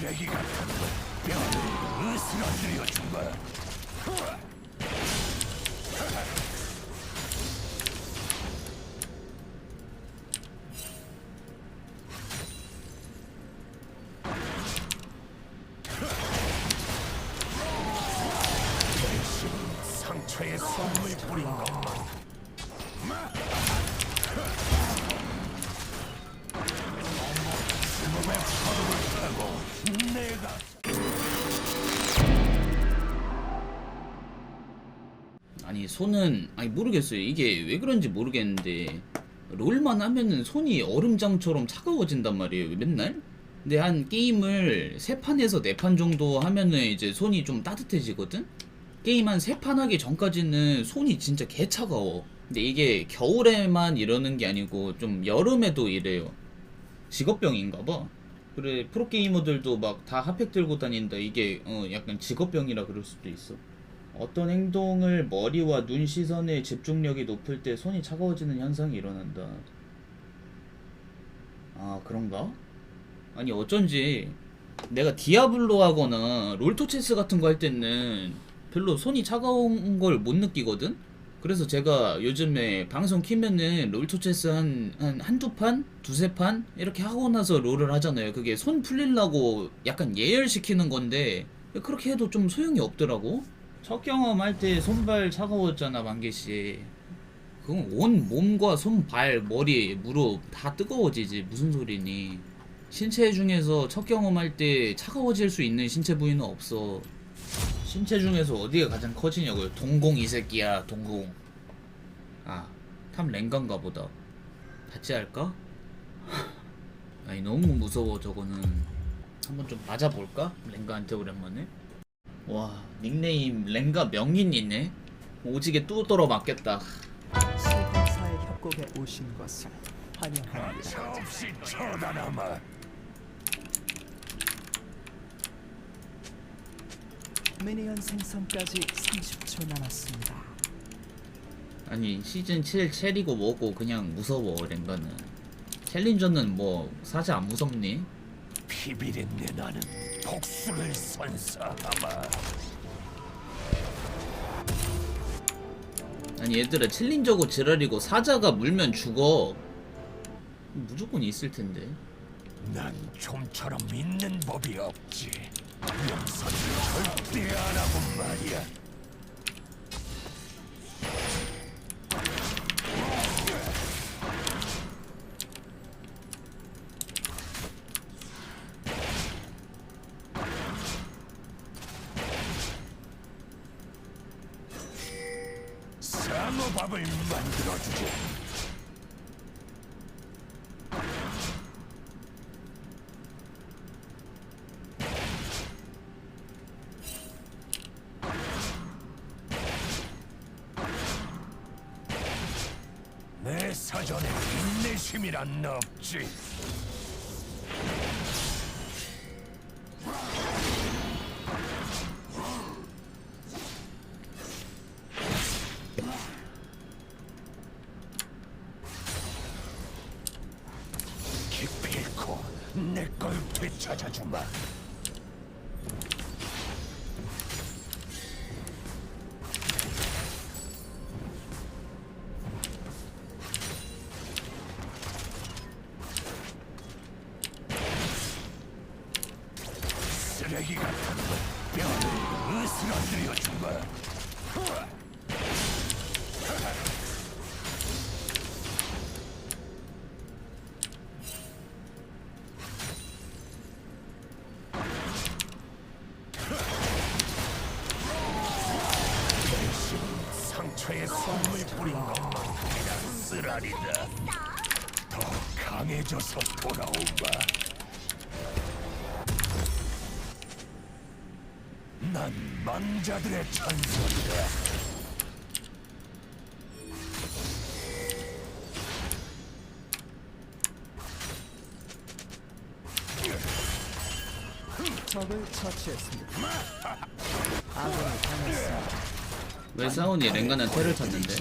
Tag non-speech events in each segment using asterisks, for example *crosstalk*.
쓰레기 같은 뼈를 으스러뜨려 주마. 대 모르겠어요. 이게 왜 그런지 모르겠는데 롤만 하면은 손이 얼음장처럼 차가워진단 말이에요 맨날? 근데 한 게임을 세 판에서 네 판 정도 하면은 이제 손이 좀 따뜻해지거든? 게임 한 세 판 하기 전까지는 손이 진짜 개 차가워. 근데 이게 겨울에만 이러는 게 아니고 좀 여름에도 이래요. 직업병인가 봐. 그래 프로게이머들도 막 다 핫팩 들고 다닌다. 이게 어 약간 직업병이라 그럴 수도 있어 어떤 행동을 머리와 눈 시선의 집중력이 높을 때 손이 차가워지는 현상이 일어난다. 아, 그런가? 아니, 어쩐지 내가 디아블로 하거나 롤토체스 같은 거 할 때는 별로 손이 차가운 걸 못 느끼거든? 그래서 제가 요즘에 방송 키면은 롤토체스 한, 한, 한두 판? 두세 판? 이렇게 하고 나서 롤을 하잖아요. 그게 손 풀리려고 약간 예열시키는 건데, 그렇게 해도 좀 소용이 없더라고. 첫 경험할 때 손발 차가웠잖아 만개씨. 그건 온 몸과 손 발 머리 무릎 다 뜨거워지지 무슨 소리니? 신체 중에서 첫 경험할 때 차가워질 수 있는 신체 부위는 없어. 신체 중에서 어디가 가장 커지냐고요? 동공 이 새끼야 동공. 아탐 랭가인가 보다. 같이 할까? *laughs* 아니 너무 무서워 저거는. 한번 좀 맞아볼까? 랭가한테 오랜만에 와 닉네임 랭가 명인이네 오지게 뚜더러 맞겠다 실패사의 협곡에 오신 것을 환영합니다. 가차 없이 쳐다남아. 미니언 생성까지 30초 남았습니다. 아니 시즌 7 체리고 뭐고 그냥 무서워 랭가는 챌린저는 뭐 사실 안 무섭니? 피비린내 나는 복수를 선사하마. 아니 얘들아 챌린저고 지랄이고 사자가 물면 죽어 무조건 있을 텐데 난 좀처럼 믿는 법이 없지. 용서를 절대 안 하고 말이야. 상어밥을 만들 걸 되찾아 쓰라리다. 더 강해져서 돌아오마. 난 망자들의 전설이다. 적을 처치했습니다. *laughs* 아군이 당했습니다. 왜 싸우니 랭가는 테를 탔는데.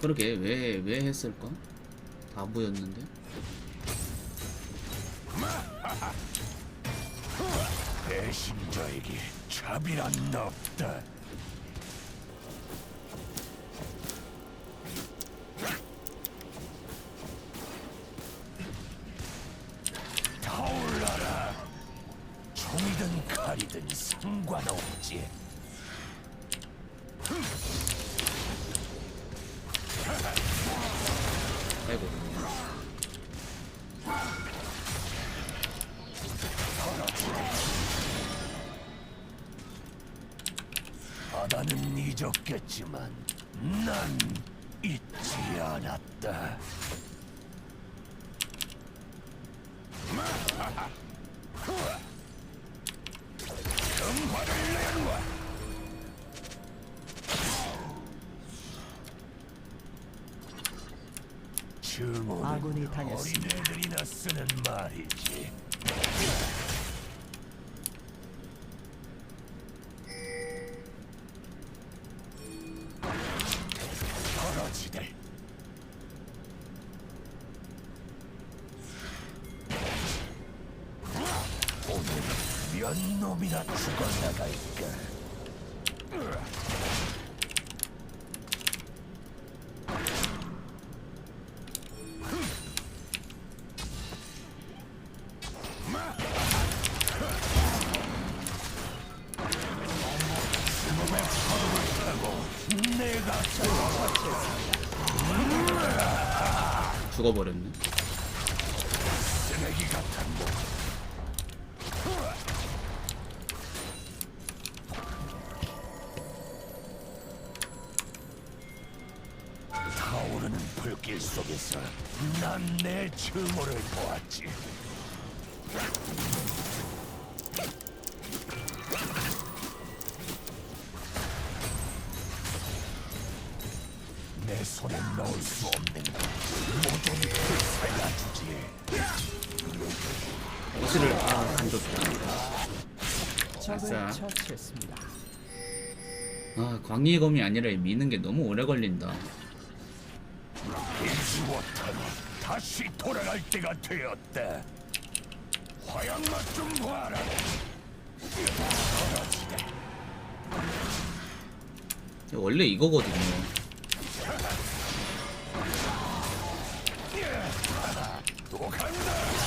그러게 왜왜 했을까? 다 보였는데. 배신자에게 자비란 없다. 아군이 당했습니다. 어린애들이나 쓰는 말이지. 죽어버렸네. 쓰레기 같은 놈. 타오르는 불길 속에서 난 내 증오를 보았지. 내 손에 넣을 수 없는 모 어시를 아 아싸. 처치했습니다. 아 광희의 검이 아니라 미는 게 너무 오래 걸린다. 다시 돌아갈 때가 되었다. 화양 맛 좀 봐라. 원래 이거거든요. 또 간다.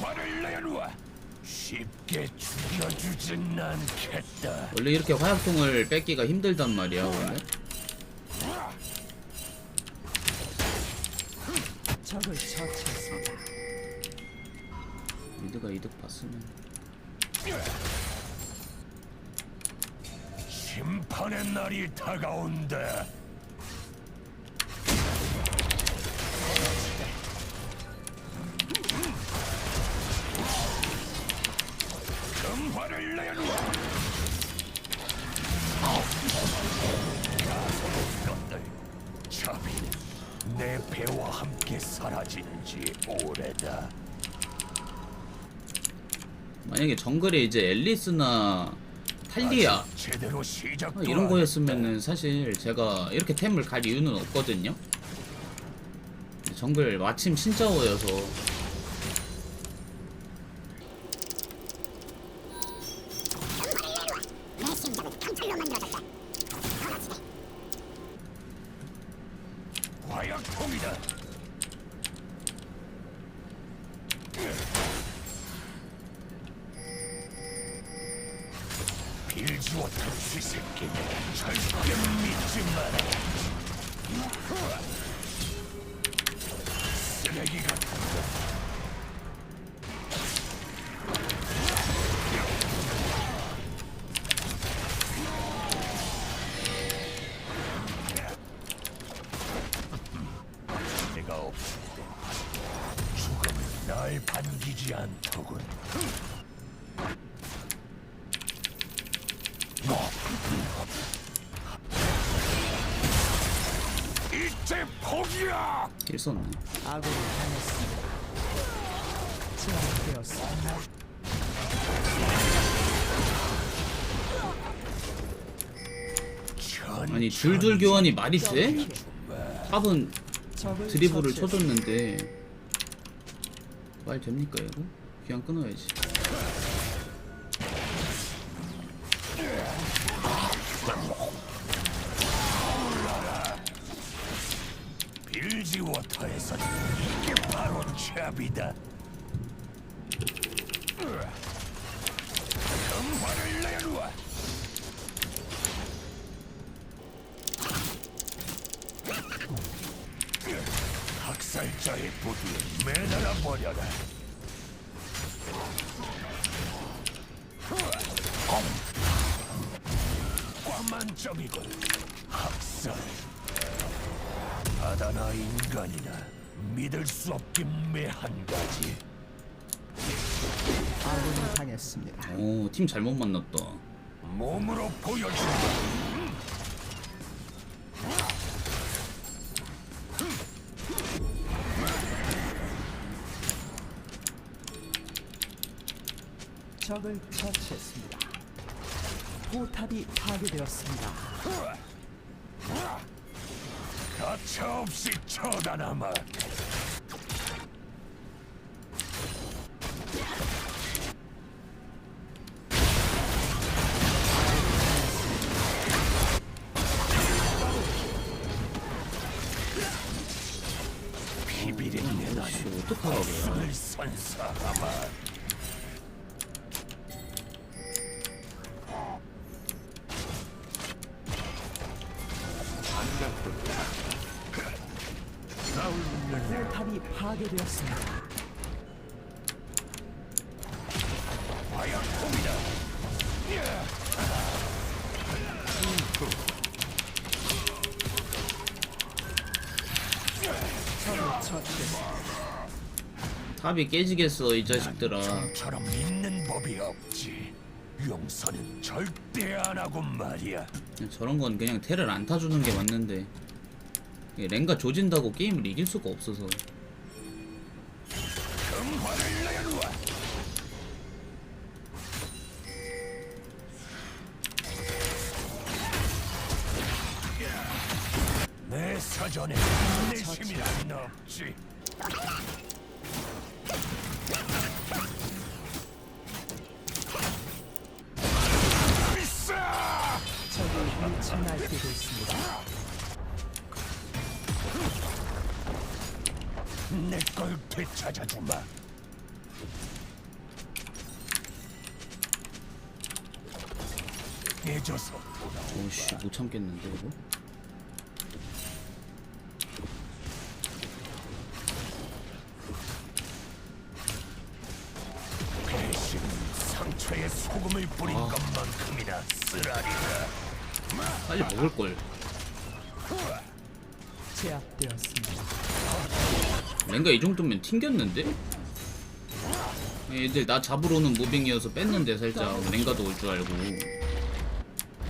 금화를 내놓아. 쉽게 죽여주진 않겠다. 원래 이렇게 화약통을 뺏기가 힘들단 말이야 원래. 적을 처치했습니다. 미드가 이득 봤으면. 심판의 날이 다가온다. 정글에 이제 앨리스나 탈리아 이런 거였으면은 사실 제가 이렇게 템을 갈 이유는 없거든요. 정글 마침 신짜오여서 반기지 않더군. 너 이제 포기야. 힐 썼네. 아군이 당했습니다. 제압되었습니다. 아니 줄줄 교환이 말이 돼? 더블킬. 탑은 적을 드리블을 처치했습니다. 쳐줬는데 말 됩니까 이거? 그냥 끊어야지 빌지워터에서 이게 바로 잡이다. 팀 잘못 만났다 몸으로 보여주마. 적을 처치했습니다. 포탑이 파괴되었습니다. 가차 없이 처단하마. 파괴되었습니다. 탑이 깨지겠어 이 자식들아 처럼 믿는 법이 없지. 용서는 절대 안 하고 말이야. 저런 건 그냥 테를 안 타주는 게 맞는데 이게 랭가 조진다고 게임을 이길 수가 없어서 전에 내심이란 없지. 비싸! 적이 미쳐 날뛰고 있습니다. 내 걸 되찾아주마. 깨져서 오씨 못 참겠는데 이거 소금을 뿌린 아. 것만큼이나 쓰라리다. 빨리 먹을 걸 제압되었습니다. 랭가 이 정도면 튕겼는데? 얘들 나 잡으러 오는 무빙이어서 뺐는데 살짝 랭가도 올 줄 알고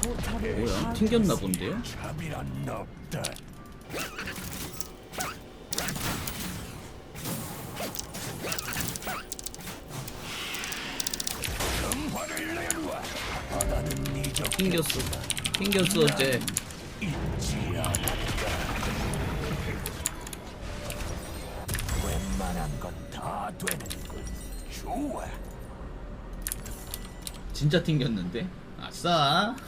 뭐야 튕겼나 본데요? 잠이란 없다. 튕겼어 튕겼어 어째 잊지 않았다. 웬만한 건 다 되는군. 좋아. 진짜 튕겼는데? 아싸 *laughs*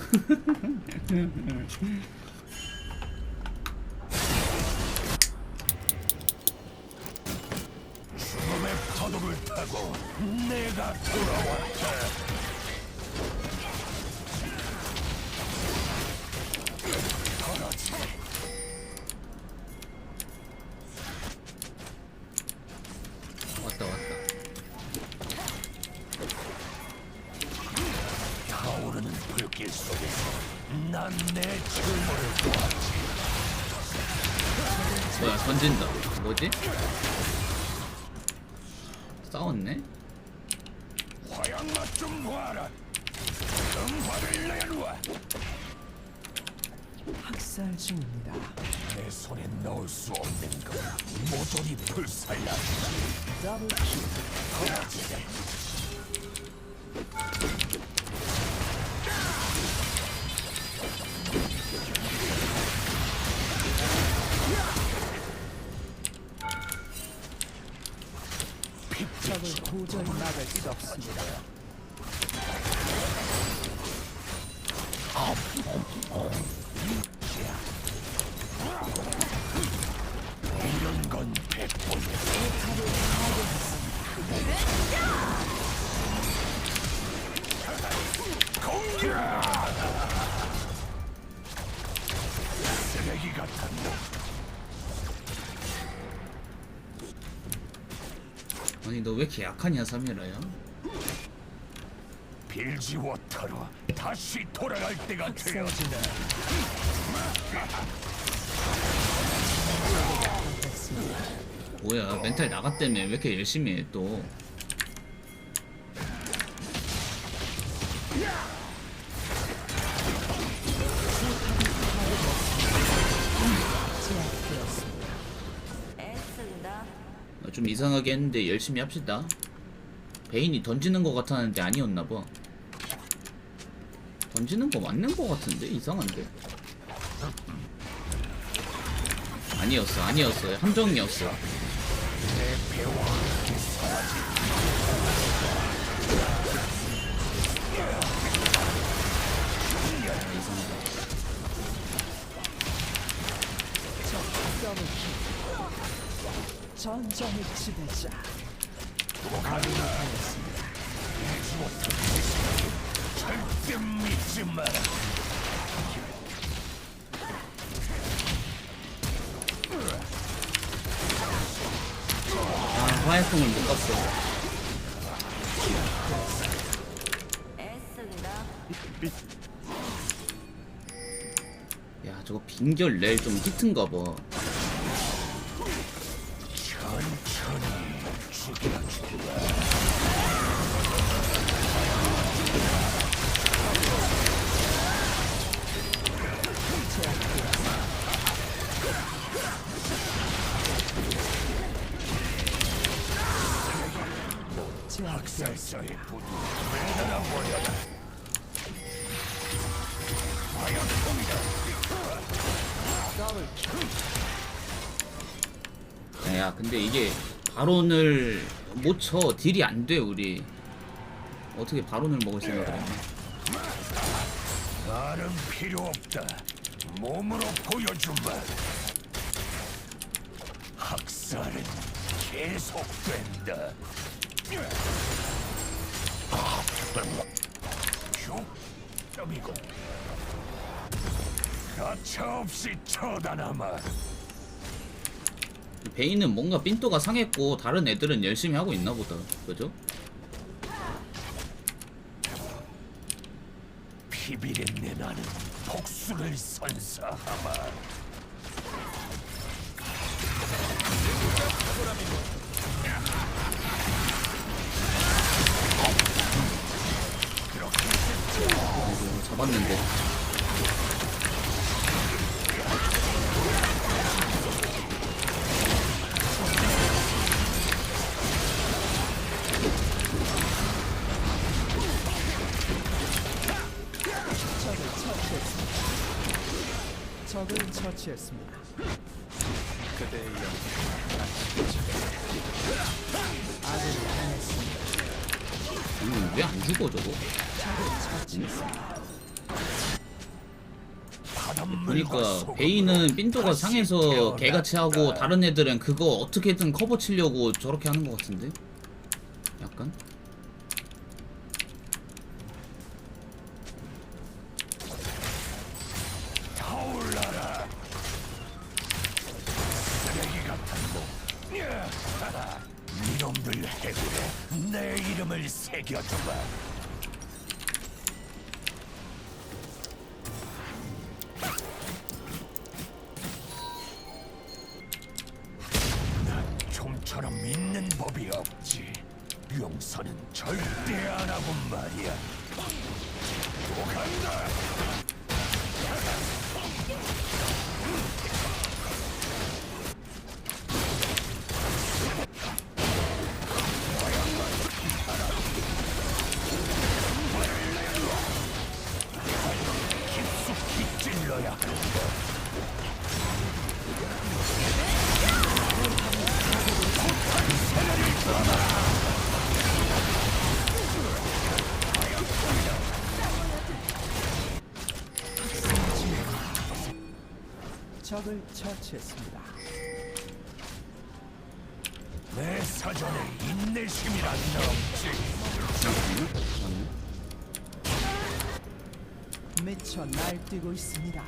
죽음의 파도를 타고 내가 돌아왔 싸웠네? 화양 맛 좀 봐라. 금화를 내놓아. 학살 중입니다. 내 손에 넣을 수 없는 것 모조리 불살라주지. 더블킬. 그렇지. 쓰레기 같은 놈. 아니 너 왜 이렇게 약하냐 사미라야? 빌지 워터로 다시 돌아갈 때가 되었다. 뭐야 멘탈 나갔다며 왜 이렇게 열심히 해 또? 제압되었습니다. 애쓴다. 어, 좀 이상하게 했는데 열심히 합시다. 베인이 던지는 것 같았는데 아니었나 봐. 던지는 거 맞는 것 같은데 이상한데. 아니었어, 아니었어, 함정이었어. 전장의 지배자. 가능하였습니다. 절대 믿지 마라. 화약품을 못. 애쓴다. 야, 저거 빈결 낼좀 히트인가 봐. 야, 근데 이게 바론을 못 쳐. 딜이 안 돼, 우리. 어떻게 바론을 먹을 생각을 했냐. 말은 필요 없다. 몸으로 보여주마. 학살은 계속된다. 족점이고 가차없이 쳐다남아. 베인은 뭔가 삔또가 상했고 다른 애들은 열심히 하고 있나 보다. 그죠? 피비린내 나는 복수를 선사하마. 잡았는데. 처치했습니다. 아군이 당했습니다. 음, 왜안 죽어 저거? 적을 처치했습니다. 보니까 베인은 삔또가 다시 상해서 개같이 하고. 다른 애들은 그거 어떻게든 커버 치려고 저렇게 하는 것 같은데? 약간? 적을 처치했습니다. 내 사전에 인내심이란 넘지. 미쳐 날뛰고 있습니다.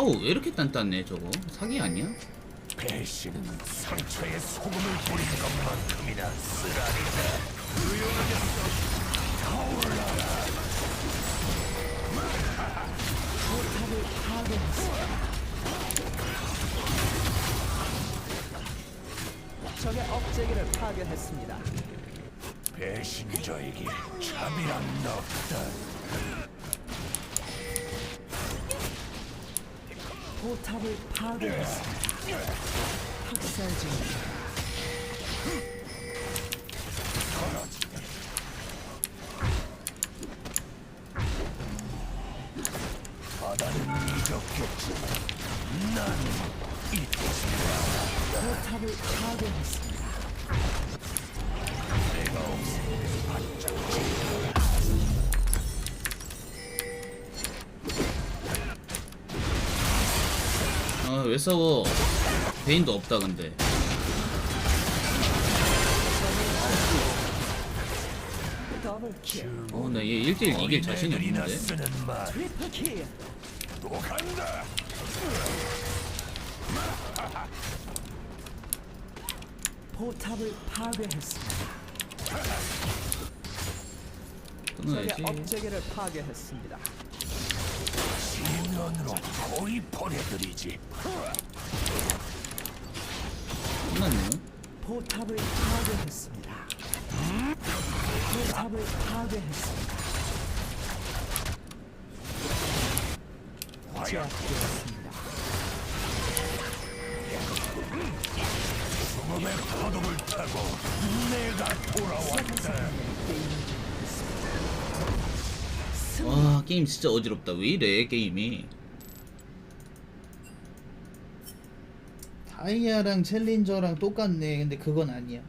짜오 왜 이렇게 단단해 저거? 사기 아니야? 배신은 상처에 소금을 뿌린 것만큼이나 쓰라리다. 적의 억제기를 파괴했습니다. 배신자에게 차비란 없다. 포탑을 파괴했습니다. 학살 중입니다. 아 왜 싸워? 베인도 없다 근데. 더블킬, 어나얘 1대1 이길 자신이 없는데. 포탑을 파괴했습니다. 끊어야지. 파괴했습니다. 지면으로 거의 보내드리지. 끝났네요. 포탑을 파괴했습니다. 포탑을 파괴했습니다. 제압되었습니다. 죽음의 파도를 타고 내가 돌아왔다. 와 게임 진짜 어지럽다. 왜 이래 게임이? 다이아랑 챌린저랑 똑같네. 근데 그건 아니야.